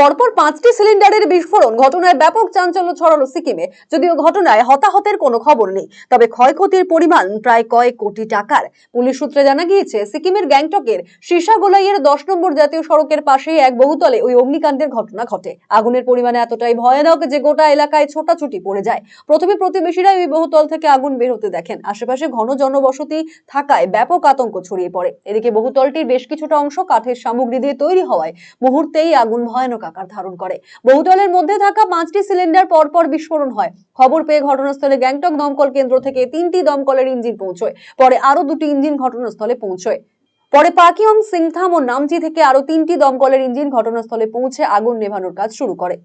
পরপর পাঁচটি সিলিন্ডারের বিস্ফোরণ। ঘটনায় ব্যাপক চাঞ্চল্য ছড়ালো সিকিমে। যদিও ঘটনায় হতাহতের কোনো খবর নেই। তবে ক্ষয়ক্ষতির পরিমাণ প্রায় কয়েক কোটি টাকার। পুলিশ সূত্রে জানা গিয়েছে, সিকিমের গ্যাংটকের সীসাগোলাইয়ের দশ নম্বর জাতীয় সড়কের পাশেই এক বহুতলে ওই অগ্নিকাণ্ডের ঘটনা ঘটে। আগুনের পরিমাণ এতটাই ভয়ানক যে গোটা এলাকায় ছোটাছুটি পড়ে যায়। প্রথমে প্রতিবেশীরাই ওই বহুতল থেকে আগুন বের হতে দেখেন। আশেপাশে ঘন জনবসতি থাকায় ব্যাপক আতঙ্ক ছড়িয়ে পড়ে। এদিকে বহুতলটির বেশ কিছুটা অংশ কাঠের সামগ্রী দিয়ে তৈরি হওয়ায় মুহূর্তেই আগুন ভয়ানক আকার ধারণ করে। বহুতলের মধ্যে থাকা পাঁচটি সিলিন্ডার পরপর বিস্ফোরণ হয়। খবর পেয়ে ঘটনাস্থলে গ্যাংটক দমকল কেন্দ্র থেকে তিনটি দমকলের ইঞ্জিন পৌঁছয়। পরে আরও দুটি ইঞ্জিন ঘটনাস্থলে পৌঁছয়। পরে পাকিয়ং সিংথাম ও নামচি থেকে আরও তিনটি দমকলের ইঞ্জিন ঘটনাস্থলে পৌঁছে আগুন নেভানোর কাজ শুরু করে।